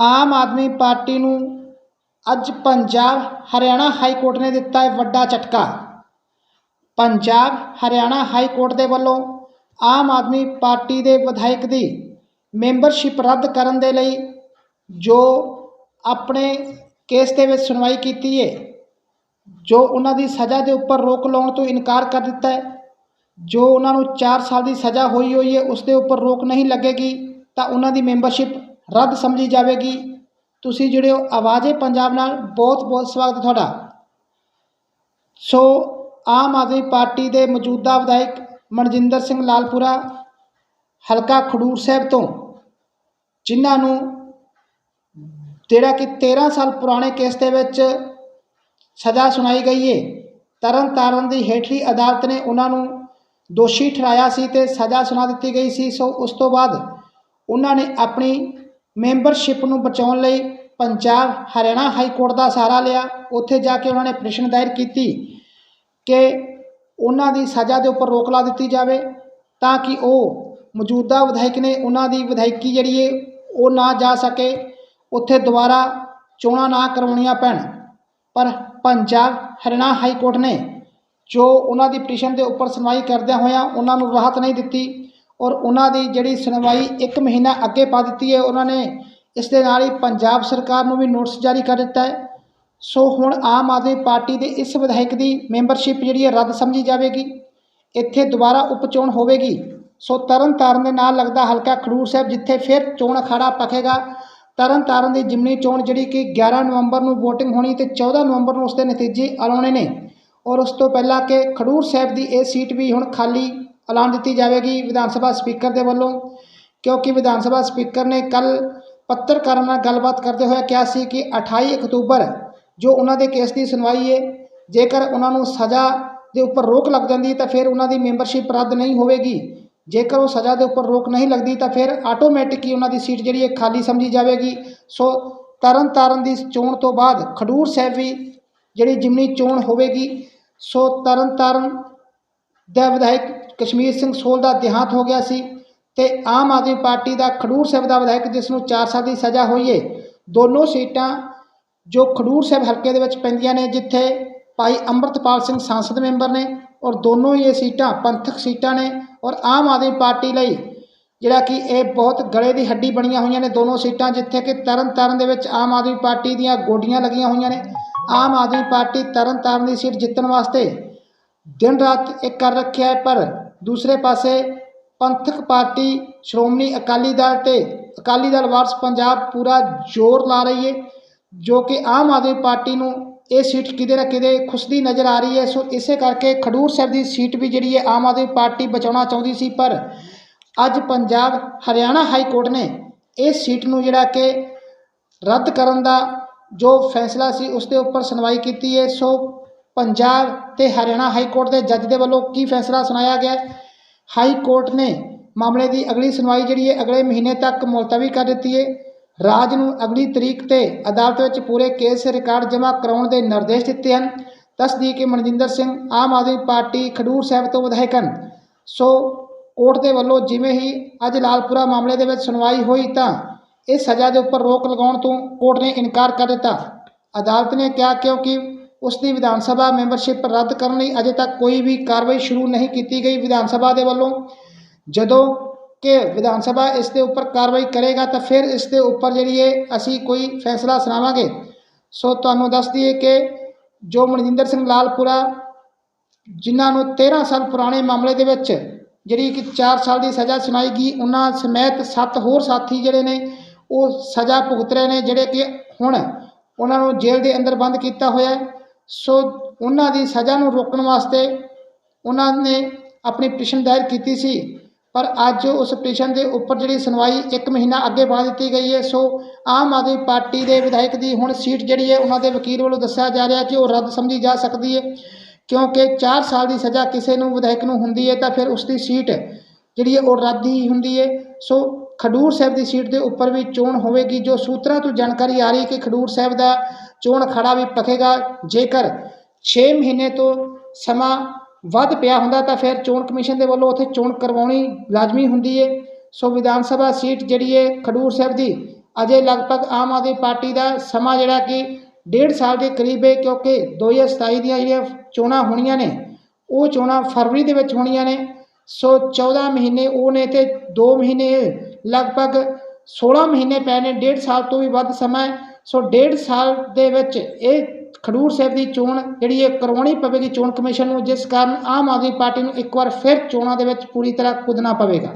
ਆਮ Aadmi party ਨੂੰ ਅੱਜ Punjab, Haryana high court ਨੇ ਦਿੱਤਾ ਹੈ ਵੱਡਾ ਝਟਕਾ। ਪੰਜਾਬ, ਹਰਿਆਣਾ ਹਾਈ ਕੋਰਟ ਦੇ ਵੱਲੋਂ ਆਮ ਆਦਮੀ ਪਾਰਟੀ ਦੇ ਵਿਧਾਇਕ ਦੀ ਮੈਂਬਰਸ਼ਿਪ ਰੱਦ ਕਰਨ ਦੇ ਲਈ ਜੋ ਆਪਣੇ ਕੇਸ ਦੇ ਵਿੱਚ ਸੁਣਵਾਈ ਕੀਤੀ ਹੈ ਜੋ ਉਹਨਾਂ ਦੀ ਸਜ਼ਾ ਦੇ ਉੱਪਰ ਰੋਕ ਲਾਉਣ ਤੋਂ ਇਨਕਾਰ ਕਰ ਦਿੱਤਾ ਹੈ, ਜੋ ਉਹਨਾਂ ਨੂੰ 4 ਸਾਲ ਦੀ ਸਜ਼ਾ ਹੋਈ ਹੋਈ ਹੈ, ਉਸ ਦੇ ਉੱਪਰ ਰੋਕ ਨਹੀਂ ਲੱਗੇਗੀ, ਤਾਂ ਉਹਨਾਂ ਦੀ ਮੈਂਬਰਸ਼ਿਪ ਰੱਦ ਸਮਝੀ ਜਾਵੇਗੀ। ਤੁਸੀਂ ਜਿਹੜੇ ਹੋ, ਆਵਾਜ਼ੇ ਪੰਜਾਬ ਨਾਲ, ਬਹੁਤ ਬਹੁਤ ਸਵਾਗਤ ਹੈ ਤੁਹਾਡਾ। ਸੋ, ਆਮ ਆਦਮੀ ਪਾਰਟੀ ਦੇ ਮੌਜੂਦਾ ਵਿਧਾਇਕ ਮਨਜਿੰਦਰ ਸਿੰਘ ਲਾਲਪੁਰਾ, ਹਲਕਾ ਖਡੂਰ ਸਾਹਿਬ ਤੋਂ, ਜਿਨ੍ਹਾਂ ਨੂੰ ਜਿਹੜਾ ਕਿ 13 ਸਾਲ ਪੁਰਾਣੇ ਕੇਸ ਦੇ ਵਿੱਚ ਸਜ਼ਾ ਸੁਣਾਈ ਗਈ ਹੈ ਤਰਨ ਤਾਰਨ ਦੀ ਹੇਠਲੀ ਅਦਾਲਤ ਨੇ ਉਹਨਾਂ ਨੂੰ ਦੋਸ਼ੀ ਠਹਿਰਾਇਆ ਸੀ ਤੇ ਸਜ਼ਾ ਸੁਣਾ ਦਿੱਤੀ ਗਈ ਸੀ। ਸੋ, ਉਸ ਤੋਂ ਬਾਅਦ ਉਹਨਾਂ ਨੇ ਆਪਣੀ ਮੈਂਬਰਸ਼ਿਪ ਨੂੰ ਬਚਾਉਣ ਲਈ ਪੰਜਾਬ ਹਰਿਆਣਾ ਹਾਈ ਕੋਰਟ ਦਾ ਸਹਾਰਾ ਲਿਆ। ਉੱਥੇ ਜਾ ਕੇ ਉਹਨਾਂ ਨੇ ਪਟੀਸ਼ਨ ਦਾਇਰ ਕੀਤੀ ਕਿ ਉਹਨਾਂ ਦੀ ਸਜ਼ਾ ਦੇ ਉੱਪਰ ਰੋਕ ਲਾ ਦਿੱਤੀ ਜਾਵੇ ਤਾਂ ਕਿ ਉਹ ਮੌਜੂਦਾ ਵਿਧਾਇਕ ਨੇ ਉਹਨਾਂ ਦੀ ਵਿਧਾਇਕੀ ਜਿਹੜੀ ਹੈ ਉਹ ਨਾ ਜਾ ਸਕੇ। ਉੱਥੇ ਦੁਬਾਰਾ ਚੋਣਾਂ ਨਾ ਕਰਵਾਉਣੀਆਂ ਪੈਣ। ਪਰ ਪੰਜਾਬ ਹਰਿਆਣਾ ਹਾਈ ਕੋਰਟ ਨੇ ਜੋ ਉਹਨਾਂ ਦੀ ਪਟੀਸ਼ਨ ਦੇ ਉੱਪਰ ਸੁਣਵਾਈ ਕਰਦਿਆਂ ਹੋਇਆਂ ਉਹਨਾਂ ਨੂੰ ਰਾਹਤ ਨਹੀਂ ਦਿੱਤੀ। ਔਰ ਉਹਨਾਂ ਦੀ ਜਿਹੜੀ ਸੁਣਵਾਈ 1 ਮਹੀਨਾ ਅੱਗੇ ਪਾ ਦਿੱਤੀ ਹੈ, ਉਹਨਾਂ ਨੇ ਇਸ ਦੇ ਨਾਲ ਹੀ ਪੰਜਾਬ ਸਰਕਾਰ ਨੂੰ ਵੀ ਨੋਟਿਸ ਜਾਰੀ ਕਰ ਦਿੱਤਾ ਹੈ। ਸੋ ਹੁਣ ਆਮ ਆਦਮੀ ਪਾਰਟੀ ਦੇ ਇਸ ਵਿਧਾਇਕ ਦੀ ਮੈਂਬਰਸ਼ਿਪ ਜਿਹੜੀ ਹੈ, ਰੱਦ ਸਮਝੀ ਜਾਵੇਗੀ। ਇੱਥੇ ਦੁਬਾਰਾ ਉਪਚੋਣ ਹੋਵੇਗੀ। ਸੋ ਤਰਨ ਤਾਰਨ ਦੇ ਨਾਲ ਲੱਗਦਾ ਹਲਕਾ ਖਡੂਰ ਸਾਹਿਬ, ਜਿੱਥੇ ਫਿਰ ਚੋਣ ਅਖਾੜਾ ਪਖੇਗਾ। ਤਰਨ ਤਾਰਨ ਦੀ ਜਿਮਨੀ ਚੋਣ ਜਿਹੜੀ ਕਿ 11 ਨਵੰਬਰ ਨੂੰ VOTING ਹੋਣੀ ਤੇ 14 ਨਵੰਬਰ ਨੂੰ ਉਸ ਦੇ ਨਤੀਜੇ ਆਉਣੇ ਨੇ। ਔਰ ਉਸ ਤੋਂ ਪਹਿਲਾਂ ਕਿ ਖਡੂਰ ਸਾਹਿਬ ਦੀ ਇਹ ਸੀਟ ਵੀ ਹੁਣ ਖਾਲੀ ਐਲਾਨ ਦਿੱਤੀ ਜਾਵੇਗੀ ਵਿਧਾਨ ਸਭਾ ਸਪੀਕਰ ਦੇ ਵੱਲੋਂ, ਕਿਉਂਕਿ ਵਿਧਾਨ ਸਭਾ ਸਪੀਕਰ ਨੇ ਕੱਲ ਪੱਤਰਕਾਰਾਂ ਨਾਲ ਗੱਲਬਾਤ ਕਰਦੇ ਹੋਏ ਕਿਹਾ ਸੀ ਕਿ 28 ਅਕਤੂਬਰ, ਜੋ ਉਹਨਾਂ ਦੇ ਕੇਸ ਦੀ ਸੁਣਵਾਈ ਹੈ ਜੇਕਰ ਉਹਨਾਂ ਨੂੰ ਸਜ਼ਾ ਦੇ ਉੱਪਰ ਰੋਕ ਲੱਗ ਜਾਂਦੀ ਤਾਂ ਫਿਰ ਉਹਨਾਂ ਦੀ ਮੈਂਬਰਸ਼ਿਪ ਰੱਦ ਨਹੀਂ ਹੋਵੇਗੀ। ਜੇਕਰ ਉਹ ਸਜ਼ਾ ਦੇ ਉੱਪਰ ਰੋਕ ਨਹੀਂ ਲੱਗਦੀ ਤਾਂ ਫਿਰ ਆਟੋਮੈਟਿਕ ਹੀ ਉਹਨਾਂ ਦੀ ਸੀਟ ਜਿਹੜੀ ਹੈ ਖਾਲੀ ਸਮਝੀ ਜਾਵੇਗੀ। ਸੋ ਤਰਨ ਤਾਰਨ ਦੀ ਚੋਣ ਤੋਂ ਬਾਅਦ ਖਡੂਰ ਸਾਹਿਬ ਵੀ ਜਿਹੜੀ ਜਿਮਨੀ ਚੋਣ ਹੋਵੇਗੀ, ਸੋ ਤਰਨ ਤਾਰਨ ਦਾ ਵਿਧਾਇਕ ਕਸ਼ਮੀਰ ਸਿੰਘ ਸੋਲ ਦਾ ਦੇਹਾਂਤ ਹੋ ਗਿਆ ਸੀ ਤੇ ਆਮ ਆਦਮੀ ਪਾਰਟੀ ਦਾ ਖਡੂਰ ਸਾਹਿਬ ਦਾ ਵਿਧਾਇਕ ਜਿਸ ਨੂੰ 4 ਸਾਲ ਦੀ ਸਜ਼ਾ ਹੋਈ ਹੈ ਦੋਨੋਂ ਸੀਟਾਂ ਜੋ ਖਡੂਰ ਸਾਹਿਬ ਹਲਕੇ ਦੇ ਵਿੱਚ ਪੈਂਦੀਆਂ ਨੇ, ਜਿੱਥੇ ਭਾਈ ਅੰਮ੍ਰਿਤਪਾਲ ਸਿੰਘ ਸੰਸਦ ਮੈਂਬਰ ਨੇ ਔਰ ਦੋਨੋਂ ਹੀ ਇਹ ਸੀਟਾਂ ਪੰਥਕ ਸੀਟਾਂ ਨੇ ਔਰ ਆਮ ਆਦਮੀ ਪਾਰਟੀ ਲਈ ਜਿਹੜਾ ਕਿ ਇਹ ਬਹੁਤ ਗਲੇ ਦੀ ਹੱਡੀ ਬਣੀਆਂ ਹੋਈਆਂ ਨੇ ਦੋਨੋਂ ਸੀਟਾਂ, ਜਿੱਥੇ ਕਿ ਤਰਨ ਤਾਰਨ ਦੇ ਵਿੱਚ ਆਮ ਆਦਮੀ ਪਾਰਟੀ ਦੀਆਂ ਗੋਡੀਆਂ ਲੱਗੀਆਂ ਹੋਈਆਂ ਨੇ। ਆਮ ਆਦਮੀ ਪਾਰਟੀ ਤਰਨ ਤਾਰਨ ਦੀ ਸੀਟ ਜਿੱਤਣ ਵਾਸਤੇ ਦਿਨ ਰਾਤ ਇੱਕ ਕਰ ਰੱਖਿਆ ਹੈ, ਪਰ ਦੂਸਰੇ ਪਾਸੇ ਪੰਥਕ ਪਾਰਟੀ ਸ਼੍ਰੋਮਣੀ ਅਕਾਲੀ ਦਲ ਤੇ ਅਕਾਲੀ ਦਲ ਵਾਰਸ ਪੰਜਾਬ ਪੂਰਾ ਜ਼ੋਰ ਲਾ ਰਹੀ ਹੈ, ਜੋ ਕਿ ਆਮ ਆਦਮੀ ਪਾਰਟੀ ਨੂੰ ਇਹ ਸੀਟ ਕਿਤੇ ਨਾ ਕਿਤੇ ਖੁਸਦੀ ਨਜ਼ਰ ਆ ਰਹੀ ਹੈ। ਸੋ ਇਸੇ ਕਰਕੇ ਖਡੂਰ ਸਾਹਿਬ ਦੀ ਸੀਟ ਵੀ ਜਿਹੜੀ ਹੈ ਆਮ ਆਦਮੀ ਪਾਰਟੀ ਬਚਾਉਣਾ ਚਾਹੁੰਦੀ ਸੀ, ਪਰ ਅੱਜ ਪੰਜਾਬ ਹਰਿਆਣਾ ਹਾਈ ਕੋਰਟ ਨੇ ਇਸ ਸੀਟ ਨੂੰ ਜਿਹੜਾ ਕਿ ਰੱਦ ਕਰਨ ਦਾ ਜੋ ਫੈਸਲਾ ਸੀ, ਉਸ ਦੇ ਉੱਪਰ ਸੁਣਵਾਈ ਕੀਤੀ ਹੈ। ਸੋ ਪੰਜਾਬ ਤੇ ਹਰਿਆਣਾ ਹਾਈ ਕੋਰਟ ਦੇ ਜੱਜ ਦੇ ਵੱਲੋਂ ਕੀ ਫੈਸਲਾ ਸੁਣਾਇਆ ਗਿਆ? ਹਾਈ ਕੋਰਟ ਨੇ ਮਾਮਲੇ ਦੀ ਅਗਲੀ ਸੁਣਵਾਈ ਜਿਹੜੀ ਹੈ ਅਗਲੇ ਮਹੀਨੇ ਤੱਕ ਮੁਲਤਵੀ ਕਰ ਦਿੱਤੀ ਹੈ। ਰਾਜ ਨੂੰ ਅਗਲੀ ਤਰੀਕ ਤੇ ਅਦਾਲਤ ਵਿੱਚ ਪੂਰੇ ਕੇਸ ਰਿਕਾਰਡ ਜਮ੍ਹਾਂ ਕਰਾਉਣ ਦੇ ਨਿਰਦੇਸ਼ ਦਿੱਤੇ ਹਨ। ਦੱਸ ਕਿ ਮਨਜਿੰਦਰ ਸਿੰਘ, ਆਮ ਆਦਮੀ ਪਾਰਟੀ ਖਡੂਰ ਸਾਹਿਬ ਤੋਂ ਵਿਧਾਇਕ ਹਨ। ਸੋ ਕੋਰਟ ਦੇ ਵੱਲੋਂ ਜਿਵੇਂ ਹੀ ਅੱਜ ਲਾਲਪੁਰਾ ਮਾਮਲੇ ਦੇ ਵਿੱਚ ਸੁਣਵਾਈ ਹੋਈ ਤਾਂ ਇਹ ਸਜ਼ਾ ਦੇ ਉੱਪਰ ਰੋਕ ਲਗਾਉਣ ਤੋਂ ਕੋਰਟ ਨੇ ਇਨਕਾਰ ਕਰ ਦਿੱਤਾ। ਅਦਾਲਤ ਨੇ ਕਿਹਾ ਕਿਉਂਕਿ ਉਸ ਦੀ ਵਿਧਾਨ ਸਭਾ ਮੈਂਬਰਸ਼ਿਪ ਰੱਦ ਕਰਨ ਲਈ ਅਜੇ ਤੱਕ ਕੋਈ ਵੀ ਕਾਰਵਾਈ ਸ਼ੁਰੂ ਨਹੀਂ ਕੀਤੀ ਗਈ ਵਿਧਾਨ ਸਭਾ ਦੇ ਵੱਲੋਂ। ਜਦੋਂ ਕਿ ਵਿਧਾਨ ਸਭਾ ਇਸ ਦੇ ਉੱਪਰ ਕਾਰਵਾਈ ਕਰੇਗਾ ਤਾਂ ਫਿਰ ਇਸ ਦੇ ਉੱਪਰ ਜਿਹੜੀ ਹੈ ਅਸੀਂ ਕੋਈ ਫੈਸਲਾ ਸੁਣਾਵਾਂਗੇ। ਸੋ ਤੁਹਾਨੂੰ ਦੱਸ ਦਈਏ ਕਿ ਜੋ ਮਨਜਿੰਦਰ ਸਿੰਘ ਲਾਲਪੁਰਾ, ਜਿਨ੍ਹਾਂ ਨੂੰ 13 ਸਾਲ ਪੁਰਾਣੇ ਮਾਮਲੇ ਦੇ ਵਿੱਚ ਜਿਹੜੀ ਕਿ 4 ਸਾਲ ਦੀ ਸਜ਼ਾ ਸੁਣਾਈ ਗਈ, ਉਹਨਾਂ ਸਮੇਤ 7 ਹੋਰ ਸਾਥੀ ਜਿਹੜੇ ਨੇ, ਉਹ ਸਜ਼ਾ ਭੁਗਤ ਰਹੇ ਨੇ, ਜਿਹੜੇ ਕਿ ਹੁਣ ਉਹਨਾਂ ਨੂੰ ਜੇਲ੍ਹ ਦੇ ਅੰਦਰ ਬੰਦ ਕੀਤਾ ਹੋਇਆ ਹੈ। ਸੋ ਉਹਨਾਂ ਦੀ ਸਜ਼ਾ ਨੂੰ ਰੋਕਣ ਵਾਸਤੇ ਉਹਨਾਂ ਨੇ ਆਪਣੀ ਪਟੀਸ਼ਨ ਦਾਇਰ ਕੀਤੀ ਸੀ। ਪਰ ਅੱਜ ਉਸ ਪਟੀਸ਼ਨ ਦੇ ਉੱਪਰ ਜਿਹੜੀ ਸੁਣਵਾਈ 1 ਮਹੀਨਾ ਅੱਗੇ ਪਾ ਦਿੱਤੀ ਗਈ ਹੈ, ਸੋ ਆਮ ਆਦਮੀ ਪਾਰਟੀ ਦੇ ਵਿਧਾਇਕ ਦੀ ਹੁਣ ਸੀਟ ਜਿਹੜੀ ਹੈ ਉਹਨਾਂ ਦੇ ਵਕੀਲ ਵੱਲੋਂ ਦੱਸਿਆ ਜਾ ਰਿਹਾ ਕਿ ਉਹ ਰੱਦ ਸਮਝੀ ਜਾ ਸਕਦੀ ਹੈ। ਕਿਉਂਕਿ 4 ਸਾਲ ਦੀ ਸਜ਼ਾ ਕਿਸੇ ਨੂੰ ਵਿਧਾਇਕ ਨੂੰ ਹੁੰਦੀ ਹੈ ਤਾਂ ਫਿਰ ਉਸ ਦੀ ਸੀਟ ਜਿਹੜੀ ਹੈ ਉਹ ਰੱਦ ਹੀ ਹੁੰਦੀ ਹੈ। ਸੋ ਖਡੂਰ ਸਾਹਿਬ ਦੀ ਸੀਟ ਦੇ ਉੱਪਰ ਵੀ ਚੋਣ ਹੋਵੇਗੀ, ਜੋ ਸੂਤਰਾਂ ਤੋਂ ਜਾਣਕਾਰੀ ਆ ਰਹੀ ਕਿ ਖਡੂਰ ਸਾਹਿਬ ਦਾ ਚੋਣ ਖੜਾ ਵੀ ਪਖੇਗਾ ਜੇਕਰ 6 ਮਹੀਨੇ ਤੋਂ ਸਮਾਂ ਵੱਧ ਪਿਆ ਹੁੰਦਾ ਤਾਂ ਫਿਰ ਚੋਣ ਕਮਿਸ਼ਨ ਦੇ ਵੱਲੋਂ ਉੱਥੇ ਚੋਣ ਕਰਵਾਉਣੀ ਲਾਜ਼ਮੀ ਹੁੰਦੀ ਹੈ ਸੋ ਵਿਧਾਨ ਸਭਾ ਸੀਟ ਜਿਹੜੀ ਹੈ ਖਡੂਰ ਸਾਹਿਬ ਦੀ ਅਜੇ ਲਗਭਗ ਆਮ ਆਦਮੀ ਪਾਰਟੀ ਦਾ ਸਮਾਂ ਜਿਹੜਾ ਕਿ ਡੇਢ ਸਾਲ ਦੇ ਕਰੀਬ ਹੈ ਕਿਉਂਕਿ 2027 ਦੀਆਂ ਜਿਹੜੀਆਂ ਚੋਣਾਂ ਹੋਣੀਆਂ ਨੇ, ਉਹ ਚੋਣਾਂ ਫਰਵਰੀ ਦੇ ਵਿੱਚ ਹੋਣੀਆਂ ਨੇ। ਸੋ 14 ਮਹੀਨੇ ਉਹ ਨੇ ਤੇ 2 ਮਹੀਨੇ ਲਗਭਗ 16 ਮਹੀਨੇ ਪੈ ਨੇ। ਡੇਢ ਸਾਲ ਤੋਂ ਵੀ ਵੱਧ ਸਮਾਂ ਸੋ ਡੇਢ ਸਾਲ ਦੇ ਵਿੱਚ ਇਹ ਖਡੂਰ ਸਾਹਿਬ ਦੀ ਚੋਣ ਜਿਹੜੀ ਇਹ ਕਰਵਾਉਣੀ ਪਵੇਗੀ ਚੋਣ ਕਮਿਸ਼ਨ ਨੂੰ, ਜਿਸ ਕਾਰਨ ਆਮ ਆਦਮੀ ਪਾਰਟੀ ਨੂੰ ਇੱਕ ਵਾਰ ਫਿਰ ਚੋਣਾਂ ਦੇ ਵਿੱਚ ਪੂਰੀ ਤਰ੍ਹਾਂ ਕੁੱਦਣਾ ਪਵੇਗਾ।